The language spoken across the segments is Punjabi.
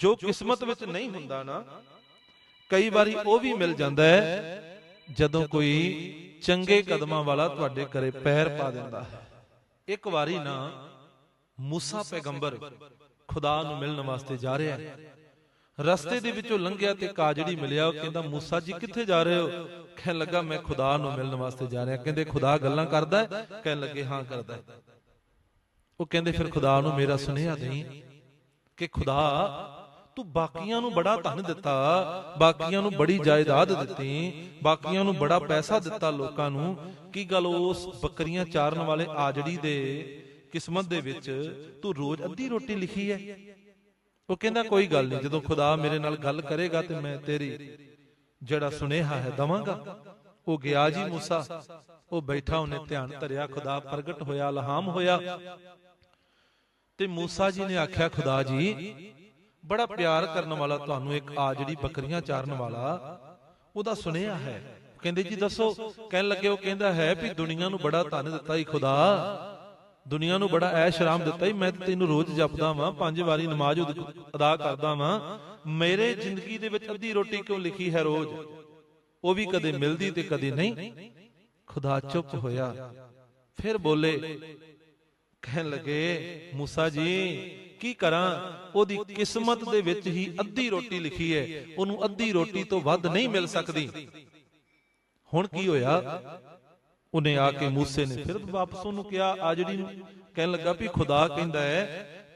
ਜੋ ਕਿਸਮਤ ਵਿੱਚ ਨਹੀਂ ਹੁੰਦਾ ਨਾ ਕਈ ਵਾਰੀ ਉਹ ਵੀ ਮਿਲ ਜਾਂਦਾ ਹੈ ਜਦੋਂ ਕੋਈ ਚੰਗੇ ਕਦਮਾਂ ਵਾਲਾ ਤੁਹਾਡੇ ਘਰੇ ਪੈਰ ਪਾ ਦਿੰਦਾ। ਹੈ ਇੱਕ ਵਾਰੀ ਨਾ ਮੂਸਾ ਪੈਗੰਬਰ ਖੁਦਾ ਨੂੰ ਮਿਲਣ ਵਾਸਤੇ ਜਾ ਰਿਹਾ ਹੈ। ਰਸਤੇ ਦੇ ਵਿੱਚੋਂ ਲੰਘਿਆ ਤੇ ਕਾਜੜੀ ਮਿਲਿਆ ਉਹ ਕਹਿੰਦਾ ਮੂਸਾ ਜੀ ਕਿੱਥੇ ਜਾ ਰਹੇ ਹੋ? ਕਹਿਣ ਲੱਗਾ ਮੈਂ ਖੁਦਾ ਨੂੰ ਮਿਲਣ ਵਾਸਤੇ ਜਾ ਰਿਹਾ। ਕਹਿੰਦੇ ਖੁਦਾ ਗੱਲਾਂ ਕਰਦਾ ਹੈ? ਕਹਿਣ ਲੱਗੇ ਹਾਂ ਕਰਦਾ ਹੈ। ਉਹ ਕਹਿੰਦੇ ਫਿਰ ਖੁਦਾ ਨੂੰ ਮੇਰਾ ਸੁਨੇਹਾ ਦੇਈ ਕਿ ਖੁਦਾ ਤੂੰ ਬਾਕੀਆਂ ਨੂੰ ਬੜਾ ਧਨ ਦਿੱਤਾ, ਬਾਕੀਆਂ ਨੂੰ ਬੜੀ ਜਾਇਦਾਦ ਦਿੱਤੀ, ਬਾਕੀਆਂ ਨੂੰ ਬੜਾ ਪੈਸਾ ਦਿੱਤਾ ਲੋਕਾਂ ਨੂੰ। ਕੀ ਗੱਲ ਉਸ ਬੱਕਰੀਆਂ ਚਾਰਨ ਵਾਲੇ ਆਜੜੀ ਦੇ ਕਿਸਮਤ ਦੇ ਵਿੱਚ ਤੂੰ ਰੋਜ਼ ਅੱਧੀ ਰੋਟੀ ਲਿਖੀ ਹੈ? ਉਹ ਕਹਿੰਦਾ, ਕੋਈ ਗੱਲ ਨਹੀਂ, ਜਦੋਂ ਖੁਦਾ ਮੇਰੇ ਨਾਲ ਗੱਲ ਕਰੇਗਾ ਤੇ ਮੈਂ ਤੇਰੀ ਜਿਹੜਾ ਸੁਨੇਹਾ ਹੈ ਦਵਾਂਗਾ। ਉਹ ਗਿਆ ਜੀ ਮੂਸਾ। ਉਹ ਬੈਠਾ, ਉਹਨੇ ਧਿਆਨ ਧਰਿਆ, ਖੁਦਾ ਪ੍ਰਗਟ ਹੋਇਆ ਲਹਾਮ ਹੋਇਆ। ਤੇ ਮੂਸਾ ਜੀ ਨੇ ਆਖਿਆ, ਖੁਦਾ ਜੀ ਬੜਾ ਪਿਆਰ ਕਰਨ ਵਾਲਾ ਤੁਹਾਨੂੰ ਇੱਕ ਆ ਜਿਹੜੀ ਬੱਕਰੀਆਂ ਚਾਰਨ ਵਾਲਾ, ਉਹਦਾ ਸੁਨੇਹਾ ਹੈ। ਕਹਿੰਦੇ ਜੀ ਦੱਸੋ, ਕਹਿਣ ਲੱਗੇ ਉਹ ਕਹਿੰਦਾ ਹੈ ਵੀ ਦੁਨੀਆ ਨੂੰ ਬੜਾ ਧਨ ਦਿੱਤਾ ਹੀ ਖੁਦਾ। ਦੁਨੀਆ ਨੂੰ ਬੜਾ ਐਸ਼ ਆਰਾਮ ਦਿੱਤਾ ਹੀ ਮੈਂ ਤੈਨੂੰ ਰੋਜ਼ ਜਪਦਾ ਵਾਂ, ਪੰਜ ਵਾਰੀ ਨਮਾਜ਼ ਅਦਾ ਕਰਦਾ ਵਾਂ। ਮੇਰੇ ਜ਼ਿੰਦਗੀ ਦੇ ਵਿੱਚ ਅੱਧੀ ਰੋਟੀ ਕਿਉਂ ਲਿਖੀ ਹੈ ਰੋਜ਼? ਉਹ ਵੀ ਕਦੇ ਮਿਲਦੀ ਤੇ ਕਦੇ ਨਹੀਂ। ਖੁਦਾ ਚੁੱਪ ਹੋਇਆ। ਫਿਰ ਬੋਲੇ, ਕਹਿਣ ਲੱਗੇ, ਮੂਸਾ ਜੀ ਕੀ ਕਰਾਂ? ਉਹਦੀ ਕਿਸਮਤ ਦੇ ਵਿੱਚ ਹੀ ਅੱਧੀ ਰੋਟੀ ਲਿਖੀ ਹੈ। ਉਹਨੂੰ ਅੱਧੀ ਰੋਟੀ ਤੋਂ ਵੱਧ ਨਹੀਂ ਮਿਲ ਸਕਦੀ। ਹੁਣ ਕੀ ਹੋਇਆ? ਉਹਨੇ ਆ ਕੇ ਮੂਸੇ ਨੇ ਫਿਰ ਵਾਪਸ ਉਹਨੂੰ ਕਿਹਾ, ਆ ਨੂੰ ਕਹਿਣ ਲੱਗਾ ਵੀ ਖੁਦਾ ਕਹਿੰਦਾ ਹੈ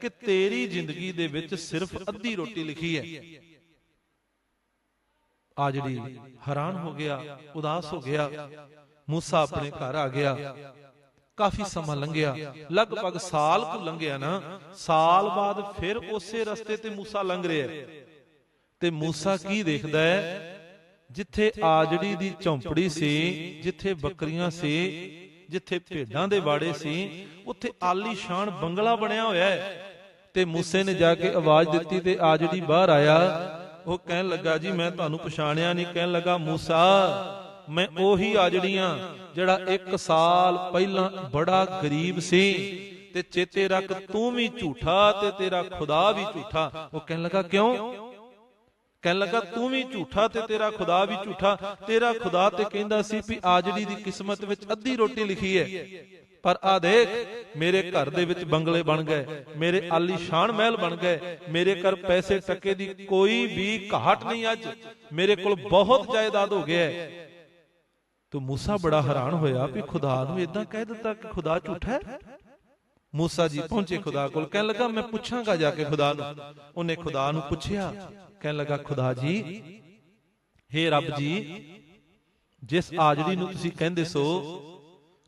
ਕਿ ਤੇਰੀ ਜ਼ਿੰਦਗੀ ਦੇ ਵਿੱਚ ਸਿਰਫ ਅੱਧੀ ਰੋਟੀ ਲਿਖੀ ਹੈ। ਆਜੜੀ ਹੈਰਾਨ ਹੋ ਗਿਆ, ਉਦਾਸ ਹੋ ਗਿਆ, ਮੂਸਾ ਆਪਣੇ ਘਰ ਆ ਗਿਆ। ਕਾਫੀ ਸਮਾਂ ਲੰਘਿਆ। ਲਗਭਗ ਸਾਲ ਕੁ ਲੰਘਿਆ ਨਾ ਸਾਲ ਬਾਅਦ ਫਿਰ ਉਸੇ ਰਸਤੇ ਤੇ ਮੂਸਾ ਲੰਘ ਰਿਹਾ। ਤੇ ਮੂਸਾ ਕੀ ਦੇਖਦਾ ਹੈ? ਜਿੱਥੇ ਆਜੜੀ ਦੀ ਝੌਂਪੜੀ ਸੀ ਜਿੱਥੇ ਬੱਕਰੀਆਂ ਸੀ ਜਿੱਥੇ ਭੇਡਾਂ ਦੇ ਵਾੜੇ ਸੀ ਉੱਥੇ ਆਲੀਸ਼ਾਨ ਬੰਗਲਾ ਬਣਿਆ ਹੋਇਆ ਹੈ। ਤੇ ਮੂਸੇ ਨੇ ਜਾ ਕੇ ਆਵਾਜ਼ ਦਿੱਤੀ ਤੇ ਆਜੜੀ ਬਾਹਰ ਆਇਆ। ਉਹ ਕਹਿਣ ਲੱਗਾ ਜੀ ਮੈਂ ਤੁਹਾਨੂੰ ਪਛਾਣਿਆ ਨਹੀਂ ਕਹਿਣ ਲੱਗਾ ਮੂਸਾ ਮੈਂ ਉਹੀ ਆਜੜੀਆਂ ਜਿਹੜਾ ਇੱਕ ਸਾਲ ਪਹਿਲਾਂ ਬੜਾ ਗਰੀਬ ਸੀ ਤੇ ਚੇਤੇ ਰੱਖ ਤੂੰ ਵੀ ਝੂਠਾ ਤੇ ਤੇਰਾ ਖੁਦਾ ਵੀ ਝੂਠਾ। ਉਹ ਕਹਿਣ ਲੱਗਾ, ਕਿਉਂ? ਕਹਿਣ ਲੱਗਾ, ਤੂੰ ਵੀ ਝੂਠਾ ਤੇ ਤੇਰਾ ਖੁਦਾ ਵੀ ਝੂਠਾ। ਤੇਰਾ ਖੁਦਾ ਤੇ ਕਹਿੰਦਾ ਸੀ ਵੀ ਆਜੜੀ ਦੀ ਕਿਸਮਤ ਵਿੱਚ ਅੱਧੀ ਰੋਟੀ ਲਿਖੀ ਹੈ। ਪਰ ਆ ਦੇਖ, ਮੇਰੇ ਘਰ ਦੇ ਵਿੱਚ ਬੰਗਲੇ ਬਣ ਗਏ, ਮੇਰੇ ਆਲੀਸ਼ਾਨ ਮਹਿਲ ਬਣ ਗਏ, ਮੇਰੇ ਘਰ ਪੈਸੇ ਟੱਕੇ ਦੀ ਕੋਈ ਵੀ ਘਾਟ ਨਹੀਂ ਅੱਜ। ਮੇਰੇ ਕੋਲ ਬਹੁਤ ਜਾਇਦਾਦ ਹੋ ਗਿਆ ਹੈ। ਤੋ ਮੂਸਾ ਬੜਾ ਹੈਰਾਨ ਹੋਇਆ ਵੀ ਖੁਦਾ ਨੂੰ ਇਦਾਂ ਕਹਿ ਦਿੱਤਾ ਕਿ ਖੁਦਾ ਝੂਠਾ ਹੈ? ਮੂਸਾ ਜੀ ਪਹੁੰਚੇ ਖੁਦਾ ਕੋਲ, ਕਹਿਣ ਲੱਗਾ, ਮੈਂ ਪੁੱਛਾਂਗਾ ਜਾ ਕੇ ਖੁਦਾ ਨੂੰ। ਉਹਨੇ ਖੁਦਾ ਨੂੰ ਪੁੱਛਿਆ, ਕਹਿਣ ਲੱਗਾ, ਖੁਦਾ ਜੀ, ਹੇ ਰੱਬ ਜੀ, ਜਿਸ ਆਜੜੀ ਨੂੰ ਤੁਸੀਂ ਕਹਿੰਦੇ ਸੋ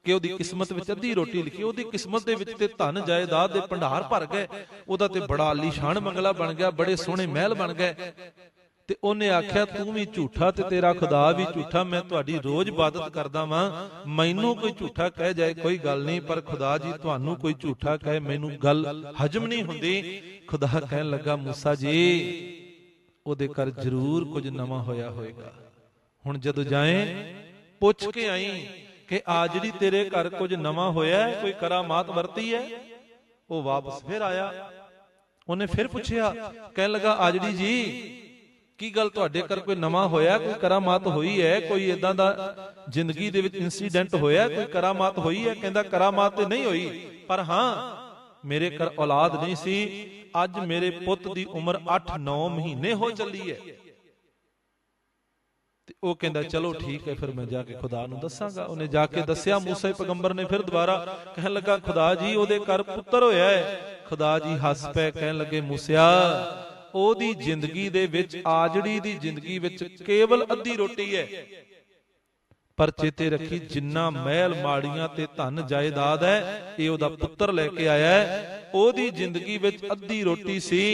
ਕਿ ਉਹਦੀ ਕਿਸਮਤ ਵਿੱਚ ਅੱਧੀ ਰੋਟੀ ਲਿਖੀ, ਉਹਦੀ ਕਿਸਮਤ ਦੇ ਵਿੱਚ ਤੇ ਧਨ ਜਾਇਦਾਦ ਦੇ ਭੰਡਾਰ ਭਰ ਗਏ, ਉਹਦਾ ਤੇ ਬੜਾ ਆਲੀਸ਼ਾਨ ਮੰਗਲਾ ਬਣ ਗਿਆ, ਬੜੇ ਸੋਹਣੇ ਮਹਿਲ ਬਣ ਗਏ। ਤੇ ਉਹਨੇ ਆਖਿਆ ਤੂੰ ਵੀ ਝੂਠਾ ਤੇ ਤੇਰਾ ਖੁਦਾ ਵੀ ਝੂਠਾ ਮੈਂ ਤੁਹਾਡੀ ਰੋਜ਼ ਇਬਾਦਤ ਕਰਦਾ ਵਾਂ। ਮੈਨੂੰ ਕੋਈ ਝੂਠਾ ਕਹਿ ਜਾਏ ਕੋਈ ਗੱਲ ਨਹੀਂ ਪਰ ਖੁਦਾ ਜੀ ਤੁਹਾਨੂੰ ਕੋਈ ਝੂਠਾ ਕਹੇ ਮੈਨੂੰ ਗੱਲ ਹਜਮ ਨਹੀਂ ਹੁੰਦੀ। ਖੁਦਾ ਕਹਿਣ ਲੱਗਾ ਮੂਸਾ ਜੀ ਉਹਦੇ ਘਰ ਜ਼ਰੂਰ ਕੁਝ ਨਵਾਂ ਹੋਇਆ ਹੋਵੇਗਾ। ਹੁਣ ਜਦੋਂ ਜਾਏ ਪੁੱਛ ਕੇ ਆਈ ਕਿ ਆ ਜਿਹੜੀ ਤੇਰੇ ਘਰ ਕੁਝ ਨਵਾਂ ਹੋਇਆ ਹੈ, ਕੋਈ ਕਰਾਮਾਤ ਵਰਤੀ ਹੈ? ਉਹ ਵਾਪਸ ਫਿਰ ਆਇਆ। ਉਹਨੇ ਫਿਰ ਪੁੱਛਿਆ ਕਹਿਣ ਲੱਗਾ ਆਜੜੀ ਜੀ ਕੀ ਗੱਲ ਤੁਹਾਡੇ ਘਰ ਕੋਈ ਨਵਾਂ ਹੋਇਆ? ਕੋਈ ਕਰਾਮਾਤ ਹੋਈ ਹੈ? ਕੋਈ ਇਦਾਂ ਦਾ ਜ਼ਿੰਦਗੀ ਦੇ ਵਿੱਚ ਇਨਸੀਡੈਂਟ ਹੋਇਆ? ਕੋਈ ਕਰਾਮਾਤ ਹੋਈ ਹੈ? ਕਹਿੰਦਾ ਕਰਾਮਾਤ ਤੇ ਨਹੀਂ ਹੋਈ। ਪਰ ਹਾਂ, ਮੇਰੇ ਘਰ ਔਲਾਦ ਨਹੀਂ ਸੀ। ਅੱਜ ਮੇਰੇ ਪੁੱਤ ਦੀ ਉਮਰ 8-9 ਮਹੀਨੇ ਹੋ ਚੱਲੀ ਹੈ। ਤੇ ਉਹ ਕਹਿੰਦਾ, ਚਲੋ ਠੀਕ ਹੈ, ਫਿਰ ਮੈਂ ਜਾ ਕੇ ਖੁਦਾ ਨੂੰ ਦੱਸਾਂਗਾ। ਉਹਨੇ ਜਾ ਕੇ ਦੱਸਿਆ, ਮੂਸਾ ਪੈਗੰਬਰ ਨੇ ਫਿਰ ਦੁਬਾਰਾ ਕਹਿਣ ਲੱਗਾ, ਖੁਦਾ ਜੀ, ਉਹਦੇ ਘਰ ਪੁੱਤਰ ਹੋਇਆ ਹੈ। ਖੁਦਾ ਜੀ ਹੱਸ ਪਏ, ਕਹਿਣ ਲੱਗੇ, ਮੂਸਿਆ ਉਹਦੀ ਜ਼ਿੰਦਗੀ ਦੇ ਵਿੱਚ, ਆਜੜੀ ਦੀ ਜ਼ਿੰਦਗੀ ਵਿੱਚ ਕੇਵਲ ਅੱਧੀ ਰੋਟੀ ਹੈ। ਪਰ ਚੇਤੇ ਰੱਖੀ ਜਿੰਨਾ ਮਹਿਲ ਮਾੜੀਆਂ ਤੇ ਧਨ ਜਾਇਦਾਦ ਹੈ, ਇਹ ਉਹਦਾ ਪੁੱਤਰ ਲੈ ਕੇ ਆਇਆ ਹੈ। ਉਹਦੀ ਜ਼ਿੰਦਗੀ ਵਿੱਚ ਅੱਧੀ ਰੋਟੀ ਸੀ,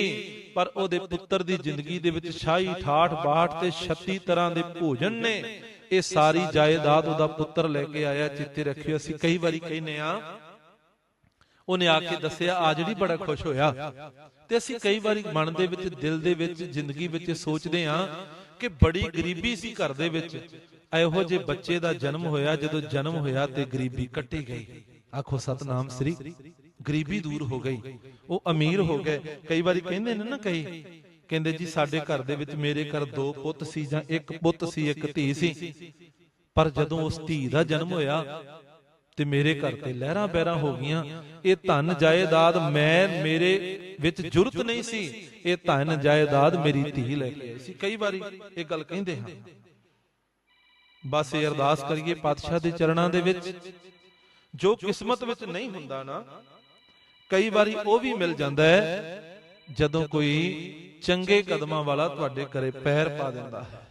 ਪਰ ਉਹਦੇ ਪੁੱਤਰ ਦੀ ਜ਼ਿੰਦਗੀ ਦੇ ਵਿੱਚ ਸ਼ਾਹੀ ਠਾਠ ਬਾਠ ਤੇ 36 ਤਰ੍ਹਾਂ ਦੇ ਭੋਜਨ ਨੇ। ਇਹ ਸਾਰੀ ਜਾਇਦਾਦ ਉਹਦਾ ਪੁੱਤਰ ਲੈ ਕੇ ਆਇਆ ਚੇਤੇ ਰੱਖਿਓ ਅਸੀਂ ਕਈ ਵਾਰੀ ਕਹਿੰਨੇ ਆ ਉਹਨੇ ਆ ਕੇ ਦੱਸਿਆ, ਆ ਜਿਹੜੀ ਬੜਾ ਖੁਸ਼ ਹੋਇਆ। ਤੇ ਅਸੀਂ ਕਈ ਵਾਰੀ ਮਨ ਦੇ ਵਿੱਚ, ਦਿਲ ਦੇ ਵਿੱਚ, ਜ਼ਿੰਦਗੀ ਵਿੱਚ ਸੋਚਦੇ ਆ ਕਿ ਬੜੀ ਗਰੀਬੀ ਸੀ ਘਰ ਦੇ ਵਿੱਚ। ਇਹੋ ਜਿਹੇ ਬੱਚੇ ਦਾ ਜਨਮ ਹੋਇਆ, ਜਦੋਂ ਜਨਮ ਹੋਇਆ ਤੇ ਗਰੀਬੀ ਕੱਟੀ ਗਈ। ਆਖੋ, ਸਤਨਾਮ ਸ੍ਰੀ ਗਰੀਬੀ ਦੂਰ ਹੋ ਗਈ। ਉਹ ਅਮੀਰ ਹੋ ਗਏ। ਕਈ ਵਾਰੀ ਕਹਿੰਦੇ ਨੇ ਨਾ ਕਈ, ਕਹਿੰਦੇ ਜੀ ਸਾਡੇ ਘਰ ਦੇ ਵਿੱਚ ਮੇਰੇ ਘਰ ਦੋ ਪੁੱਤ ਸੀ ਜਾਂ ਇੱਕ ਪੁੱਤ ਸੀ, ਇੱਕ ਧੀ ਸੀ। ਪਰ ਜਦੋਂ ਉਸ ਧੀ ਦਾ ਜਨਮ ਹੋਇਆ ਤੇ ਮੇਰੇ ਘਰ ਤੇ ਲਹਿਰਾਂ ਬਹਿਰਾਂ ਹੋ ਗਈਆਂ। ਇਹ ਧਨ ਜਾਇਦਾਦ ਮੈਂ ਮੇਰੇ ਵਿੱਚ ਜੁਰਤ ਨਹੀਂ ਸੀ। ਇਹ ਧਨ ਜਾਇਦਾਦ ਮੇਰੀ ਧੀ ਲੈ ਕੇ ਆਈ ਸੀ। ਕਈ ਵਾਰੀ ਇਹ ਗੱਲ ਕਹਿੰਦੇ ਹਾਂ। ਬਸ ਇਹ ਅਰਦਾਸ ਕਰੀਏ ਪਾਤਸ਼ਾਹ ਦੇ ਚਰਨਾਂ ਦੇ ਵਿੱਚ। ਜੋ ਕਿਸਮਤ ਵਿੱਚ ਨਹੀਂ ਹੁੰਦਾ ਨਾ ਕਈ ਵਾਰੀ ਉਹ ਵੀ ਮਿਲ ਜਾਂਦਾ ਹੈ ਜਦੋਂ ਕੋਈ ਚੰਗੇ ਕਦਮਾਂ ਵਾਲਾ ਤੁਹਾਡੇ ਘਰੇ ਪੈਰ ਪਾ ਦਿੰਦਾ ਹੈ।